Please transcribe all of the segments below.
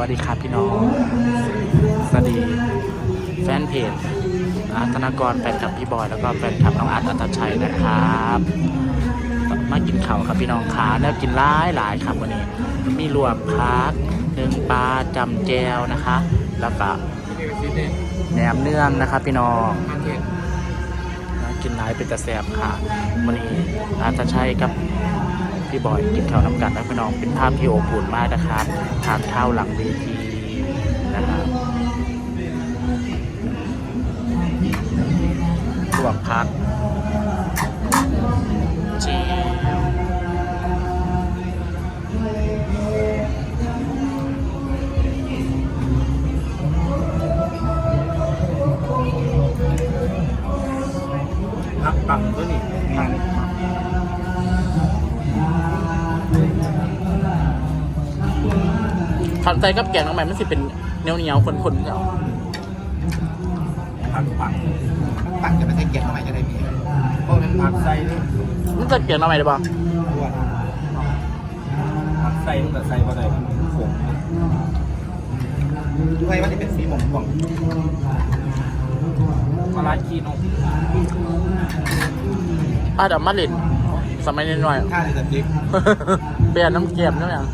วัสดีครับพี่น้อง สวัสดีแฟนเพจอาตธนากรแฟนคลับพี่บอยแล้วก็แฟนคลับน้องอาร์ตอัตชัยนะครับมากินข้าวครับพี่น้องขาแล้วกินหลายหลายครับวันนี้ มีรวมพักหนึ่งปลาจำแจวนะคะ แล้วก็แหนมเนื่องนะครับพี่น้อง กินหลายเป็นตะแสบค่ะวันนี้อาร์ตชัยกับพี่บอยกินข้าวน้ำกันนะพี่น้องเป็นภาพที่อบอุ่นมากนะครับทานข้าวหลังเวทีนะครับรวมพัก พักปังตัวนี้พังขันใจกับแกงน้องใหม่มันสิเป็นเหนียวเหนียวๆคนๆเนาะพักปังปังจะไม่ใช่เกียรติทำไมจะได้มีพวกนั้นผักใส่นี่มันจะแกงน้องใหม่ได้ปะตัวผักใส่ตั้งแต่ใส่มาได้ขมด้วยว่าจะเป็นสีหม่อมม่วงมาลาคีนก อะเดี๋ยวมาเล่นสมัยน้อยค่าในสติ๊กๆ เปลี่ยนน้ำเกมนั่นอย่าง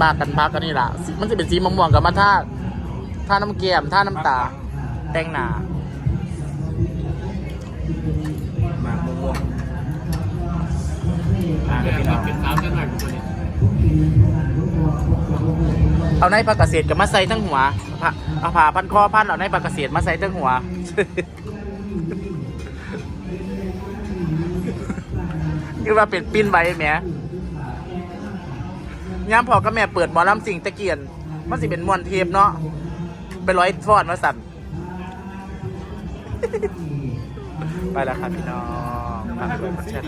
มากันพักกันนี่ล่ะสิมันจะเป็นสีม่วงๆกับมาท่าท่าน้ำเกมท่าน้ำตา แต่งหนาหมากม่วงอะเดี๋ยวพี่น้องเป็นข้าวเส้นหน่อยตัวนี้เอาในผักเกษตรกับมาใส่ทั้งหัวผ้าเอาผ้าพันคอพันเอาในผักเกษตรมาใส่ทั้งหัว คือว่าเป็นปิ้นใบแหมย้ำพอก็แม่เปิดหมอลำสิ่งตะเกียน มันสิเป็นมวนเทปเนาะไปร้อยฟอดมาสั่นไปแล้วครับพี่น้องฝากกดไลค์กดแชร์